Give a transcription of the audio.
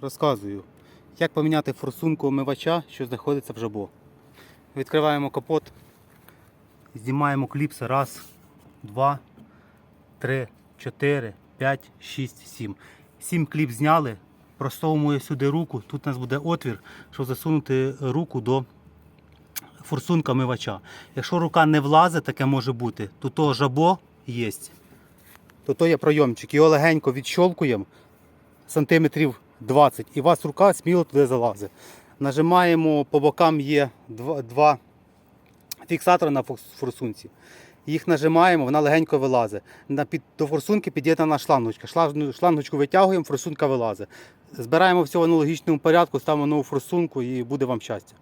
Розказую, як поміняти форсунку омивача, що знаходиться в жабо. Відкриваємо капот, знімаємо кліпси. Раз, два, три, чотири, п'ять, шість, сім. Сім кліп зняли. Просовуємо сюди руку. Тут у нас буде отвір, щоб засунути руку до форсунка омивача. Якщо рука не влазить, таке може бути, то то жабо є. То то є пройомчик. Його легенько відщолкуємо сантиметрів 20 і у вас рука сміло туди залазить. Нажимаємо по бокам є два, два фіксатори на форсунці. Їх нажимаємо, вона легенько вилазить. На під, до форсунки під'єднана шлангочка. Шлангочку витягуємо, форсунка вилазить. Збираємо все в аналогічному порядку, ставимо нову форсунку і буде вам щастя.